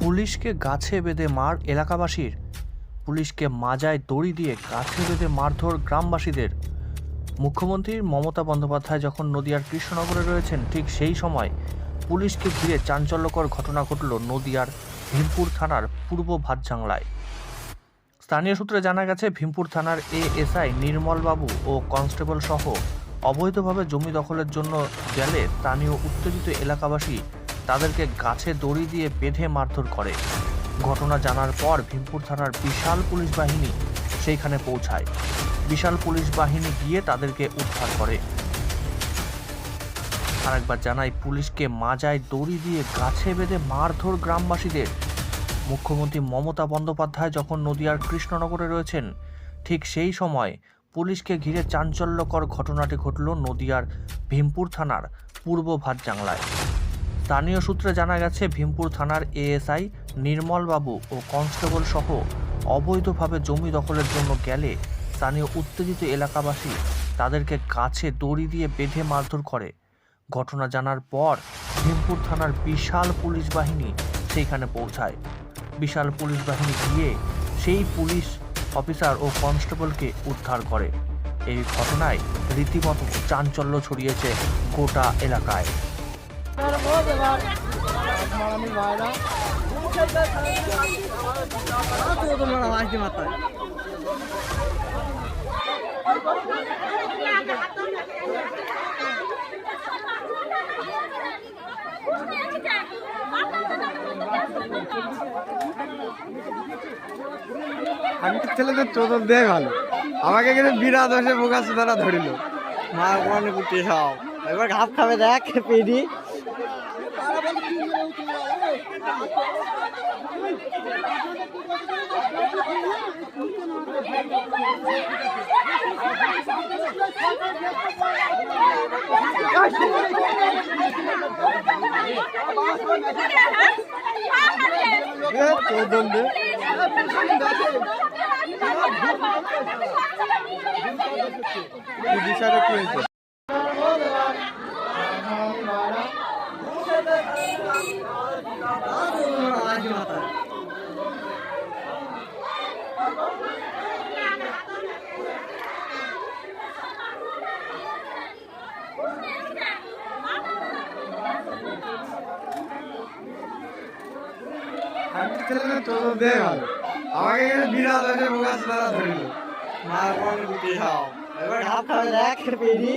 পুলিশকে গাছে বেঁধে মার এলাকাবাসীর। পুলিশকে মাজায় দড়ি দিয়ে গাছে বেঁধে মারধর গ্রামবাসীদের। মুখ্যমন্ত্রী মমতা বন্দ্যোপাধ্যায় যখন নদিয়ার কৃষ্ণনগরে রয়েছেন, ঠিক সেই সময় পুলিশকে ঘিরে চাঞ্চল্যকর ঘটনা ঘটল নদিয়ার ভীমপুর থানার পূর্ব ভাতজাংলায়। স্থানীয় সূত্রে জানা গেছে, ভীমপুর থানার এএসআই নির্মলবাবু ও কনস্টেবল সহ অবৈধভাবে জমি দখলের জন্য গেলে স্থানীয় উত্তেজিত এলাকাবাসী তাদেরকে গাছে দড়ি দিয়ে বেঁধে মারধর করে। ঘটনা জানার পর ভীমপুর থানার বিশাল পুলিশ বাহিনী সেইখানে পৌঁছায়। বিশাল পুলিশ বাহিনী গিয়ে তাদেরকে উদ্ধার করে। আরেকবার জানাই, পুলিশকে মাজায় দড়ি দিয়ে গাছে বেঁধে মারধর গ্রামবাসীদের। মুখ্যমন্ত্রী মমতা বন্দ্যোপাধ্যায় যখন নদিয়ার কৃষ্ণনগরে রয়েছেন, ঠিক সেই সময় পুলিশকে ঘিরে চাঞ্চল্যকর ঘটনাটি ঘটল নদিয়ার ভীমপুর থানার পূর্ব ভাতজাংলায় স্থানীয় সূত্রে জানা গেছে, ভীমপুর থানার এএসআই নির্মলবাবু ও কনস্টেবল সহ অবৈধভাবে জমি দখলের জন্য গেলে স্থানীয় উত্তেজিত এলাকাবাসী তাদেরকে গাছে দড়ি দিয়ে বেঁধে মারধর করে। ঘটনা জানার পর ভীমপুর থানার বিশাল পুলিশ বাহিনী সেইখানে পৌঁছায়। বিশাল পুলিশ বাহিনী গিয়ে সেই পুলিশ অফিসার ও কনস্টেবলকে উদ্ধার করে। এই ঘটনায় রীতিমতো চাঞ্চল্য ছড়িয়েছে গোটা এলাকায়। আমি তো ছেলেদের চোদন দিয়ে ভালো। আমাকে কিন্তু বিরাট দোষে বোকা সুদারা ধরিল। মা কোরআনে কুটে এবার ঘাপ খাবে দেখ পেডি। চোদন দে। বিষয়টা কি হয়েছে আমি তো ছেলেদের চোদন দিয়ে ভালো আমাকে বিরাট দোষে বোকা ধরিল। মা কোরআনে কুটে সব এবার ঘাপ খাবে দেখ পেডি